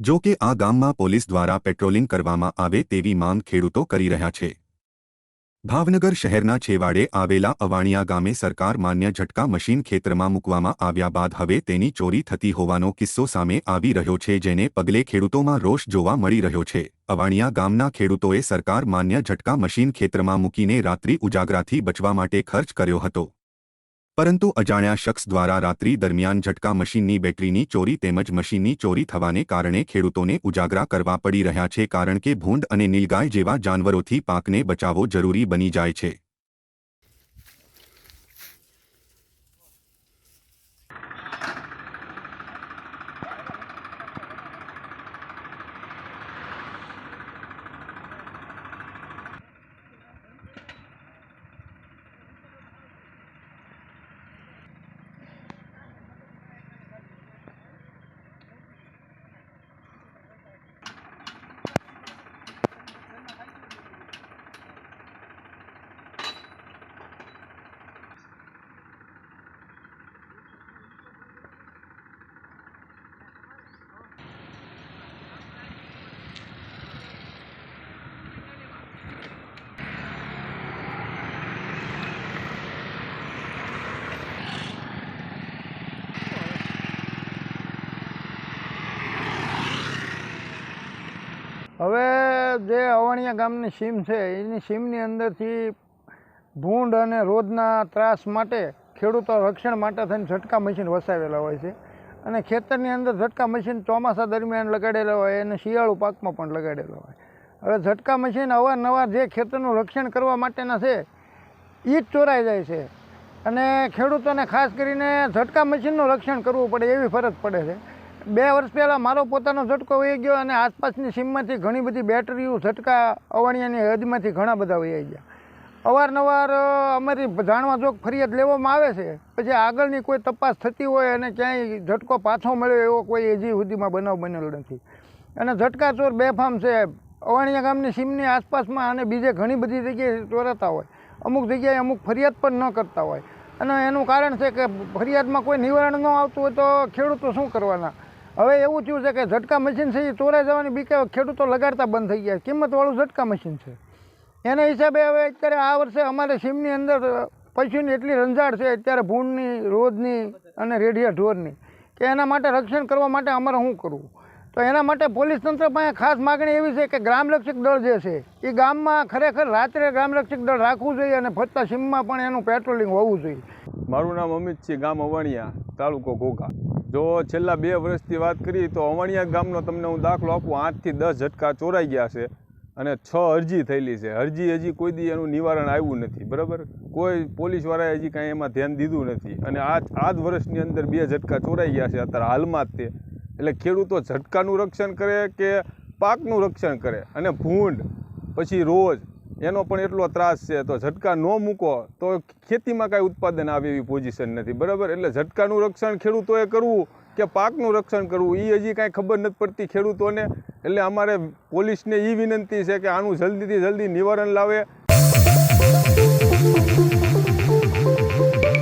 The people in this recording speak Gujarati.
જો કે આ ગામમાં પોલીસ દ્વારા પેટ્રોલિંગ કરવામાં આવે તેવી માંગ ખેડૂતો કરી રહ્યા છે. ભાવનગર શહેરના છેવાડે આવેલા અવાણિયા ગામે સરકાર માન્ય ઝટકા મશીન ખેતરમાં મૂકવામાં આવ્યા બાદ હવે તેની ચોરી થતી હોવાનો કિસ્સો સામે આવી રહ્યો છે જેને પગલે ખેડૂતોમાં રોષ જોવા મળી રહ્યો છે. અવાણિયા ગામના ખેડૂતોએ સરકાર માન્ય ઝટકા મશીન ખેતરમાં મૂકીને રાત્રિ ઉજાગરાથી બચવા માટે ખર્ચ કર્યો હતો. પરંતુ અજાણ્યા શખ્સ દ્વારા રાત્રિ દરમિયાન ઝટકા મશીનની બેટરીની ચોરી તેમજ મશીનની ચોરી થવાને કારણે ખેડૂતોને ઉજાગરા કરવા પડી રહ્યા છે કારણ કે ભૂંડ અને નીલગાય જેવા જાનવરોથી પાકને બચાવવો જરૂરી બની જાય છે. હવે જે અવાણિયા ગામની સીમ છે, એની સીમની અંદરથી ભૂંડ અને રોજના ત્રાસ માટે ખેડૂતો રક્ષણ માટે થઈને ઝટકા મશીન વસાવેલા હોય છે. અને ખેતરની અંદર ઝટકા મશીન ચોમાસા દરમિયાન લગાડેલા હોય અને શિયાળુ પાકમાં પણ લગાડેલા હોય. હવે ઝટકા મશીન અવારનવાર જે ખેતરનું રક્ષણ કરવા માટેના છે એ જ ચોરાઈ જાય છે. અને ખેડૂતોને ખાસ કરીને ઝટકા મશીનનું રક્ષણ કરવું પડે એવી ફરજ પડે છે. બે વર્ષ પહેલાં મારો પોતાનો ઝટકો વહી ગયો અને આસપાસની સીમમાંથી ઘણી બધી બેટરીઓ, ઝટકા, અવાણિયાની હદમાંથી ઘણા બધા વહી ગયા. અવારનવાર અમારી જાણવા જોગ ફરિયાદ લેવામાં આવે છે. પછી આગળની કોઈ તપાસ થતી હોય અને ક્યાંય ઝટકો પાછો મળ્યો એવો કોઈ હજી સુધીમાં બનાવ બનેલો નથી. અને ઝટકા ચોર બેફામ છે. અવાણિયા ગામની સીમની આસપાસમાં અને બીજે ઘણી બધી જગ્યાએ ચોરાતા હોય. અમુક જગ્યાએ અમુક ફરિયાદ પણ ન કરતા હોય. અને એનું કારણ છે કે ફરિયાદમાં કોઈ નિવારણ ન આવતું હોય તો ખેડૂતો શું કરવાના? હવે એવું થયું છે કે ઝટકા મશીન છે એ ચોરાઈ જવાની બીકે ખેડૂતો લગાડતા બંધ થઈ ગયા કિંમતવાળું ઝટકા મશીન છે. એના હિસાબે હવે અત્યારે આ વર્ષે અમારે સીમની અંદર પશુની એટલી રંજાડ છે અત્યારે ભૂંડની, રોજની અને રેઢિયા ઢોરની કે એના માટે રક્ષણ કરવા માટે અમારે શું કરવું? તો એના માટે પોલીસ તંત્ર પાસે ખાસ માગણી એવી છે કે ગ્રામરક્ષક દળ જે છે એ ગામમાં ખરેખર રાત્રે ગ્રામરક્ષક દળ રાખવું જોઈએ અને ફરતા સીમમાં પણ એનું પેટ્રોલિંગ હોવું જોઈએ. મારું નામ અમિત છે, ગામ અવાણિયા, તાલુકો ઘોઘા. જો છેલ્લા બે વર્ષથી વાત કરીએ તો અવાણિયા ગામનો તમને હું દાખલો આપું, આઠથી દસ ઝટકા ચોરાઈ ગયા છે અને છ અરજી થયેલી છે. અરજી હજી કોઈ દી એનું નિવારણ આવ્યું નથી, બરાબર? કોઈ પોલીસવાળાએ હજી કાંઈ એમાં ધ્યાન દીધું નથી. અને આ આ જ વર્ષની અંદર બે ઝટકા ચોરાઈ ગયા છે અત્યારે હાલમાં જ તે. એટલે ખેડૂતો ઝટકાનું રક્ષણ કરે કે પાકનું રક્ષણ કરે? અને ભૂંડ, પછી રોજ એનો પણ એટલો ત્રાસ છે, તો ઝટકા ન મૂકો, તો ખેતીમાં કાંઈ ઉત્પાદન આવે એવી પોઝિશન નથી, બરાબર? એટલે ઝટકાનું રક્ષણ ખેડૂતોએ કરવું કે પાકનું રક્ષણ કરવું એ હજી કાંઈ ખબર નથી પડતી ખેડૂતોને. એટલે અમારે પોલીસને એ વિનંતી છે કે આનું જલ્દીથી જલ્દી નિવારણ લાવે